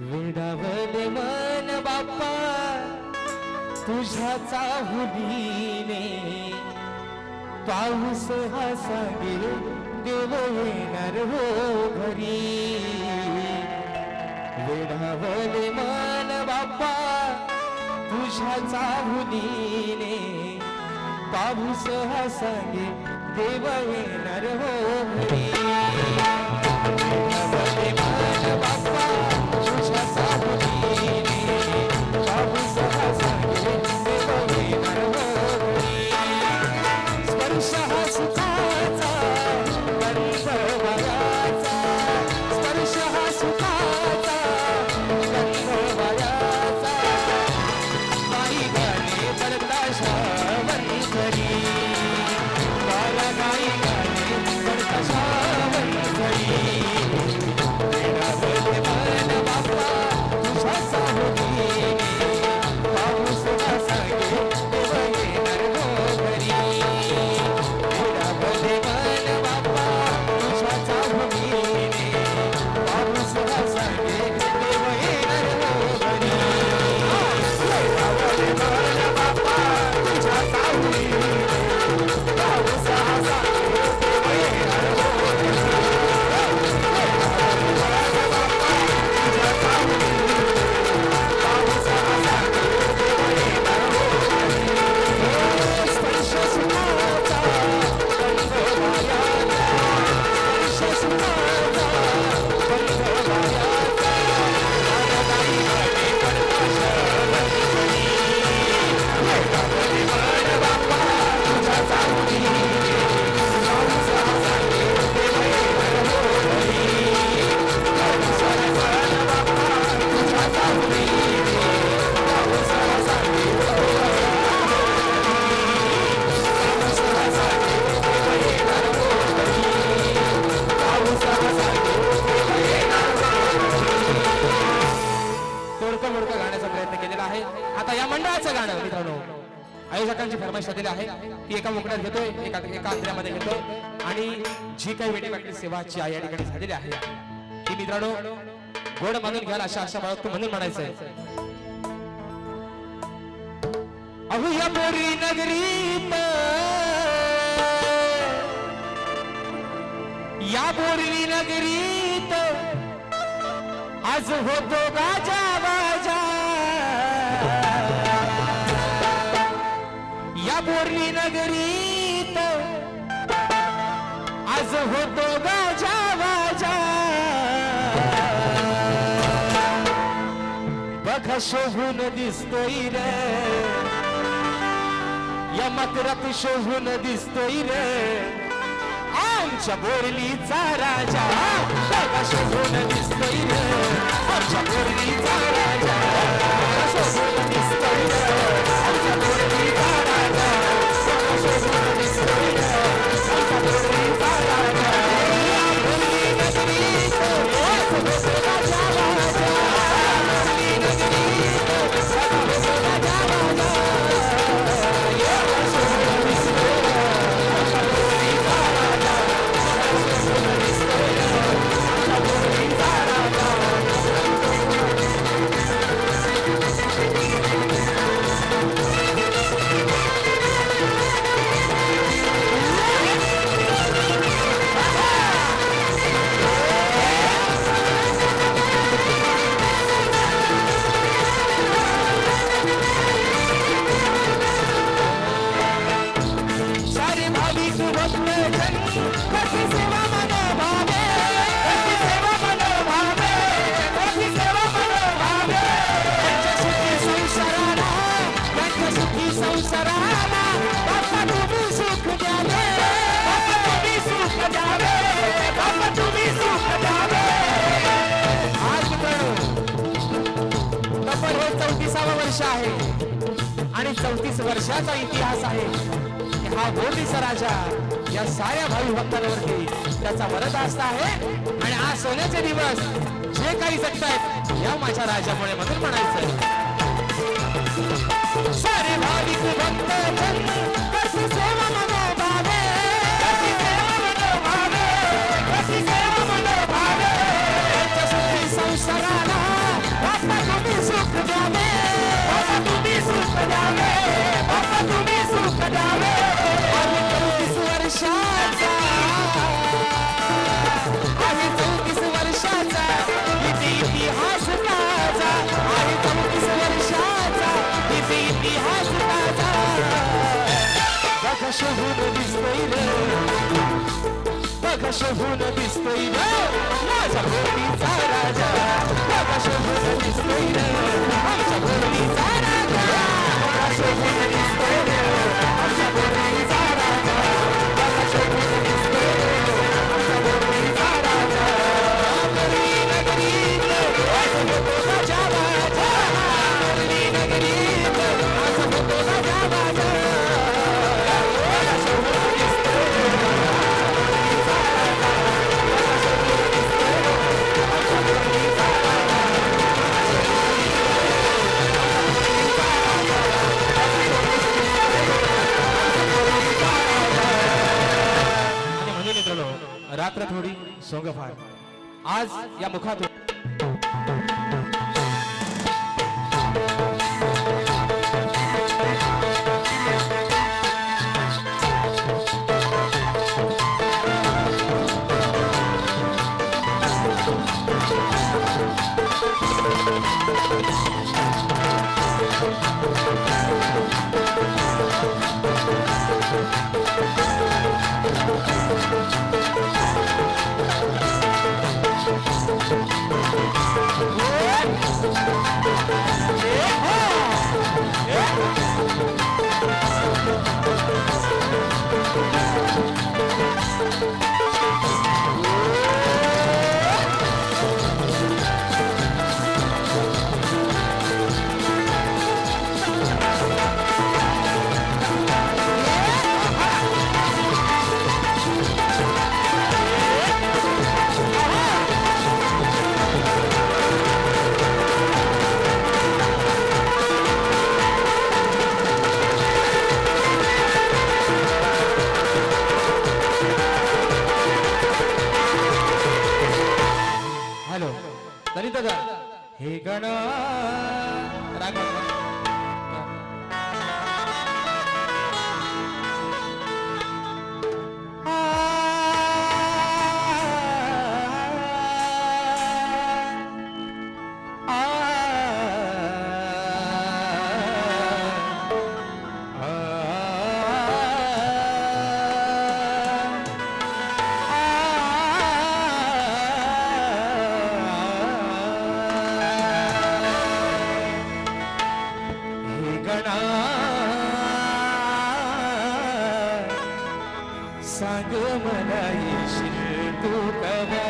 वेडावले मन बाप्पा तुझ्या चाहुलीने पाऊस हा सांगे देव येणार हो घरी. वेडावले मन बाप्पा तुझ्या चाहुलीने पाऊस हा सांगे देव येणार हो घरी. स्पर्श हा आहे. आता या मंडळाचं गाणं मित्रांनो आयोजकांची फरमाईश आलेली आहे ती एका मुकड्यात घेतोय एका एका आंध्र्यामध्ये घेतोय. आणि जी काही वेटी वाटली सेवाची या ठिकाणी झालेली आहे ती मित्रांनो गोड मानून घ्याल अशा आशा बाळगतो म्हणून म्हणायचंय. अहो या बोरी नगरीत या बोरली नगरीत आज होतो गाजा. या नगरीत. आज होतो गाजा वाजा. बघा शोभून दिसतोय रे. या मात्रात शोभून दिसतोय रे. आमच्या बोरलीचा राजा. बघा तब्बल हे चौतीसावं वर्ष आहे. आणि चौतीस वर्षाचा इतिहास आहे. हा गोटीचा राजा या साऱ्या भावी भक्तांवरती त्याचा वरद असता आहे. आणि आज सोन्याचे दिवस जे काही जगतायत या माझ्या राजामुळे म्हणून म्हणायचं सारे भाविक भक्त! आणि हा सुखाचा बघश होऊन दिसतैल बघश होऊन दिसतैल माझा होतीचा राजा बघश होऊन दिसतैल रात्र थोडी सोंगफार. आज या मुखातून गणा. सांग मला येशील तू कदा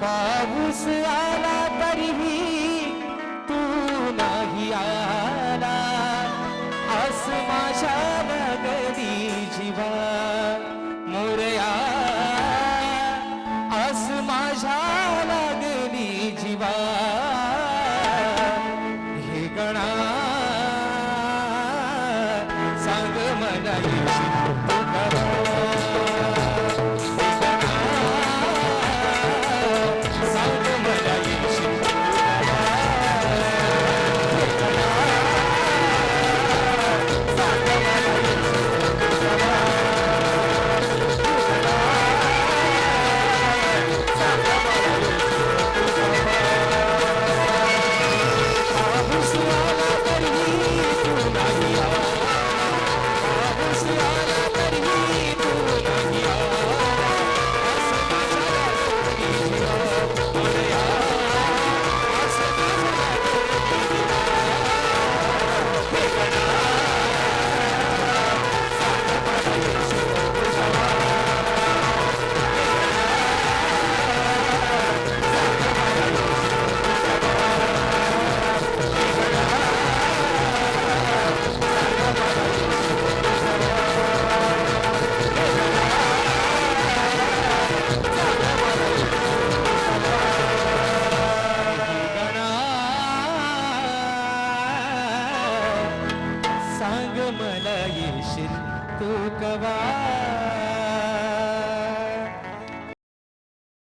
पाऊस आला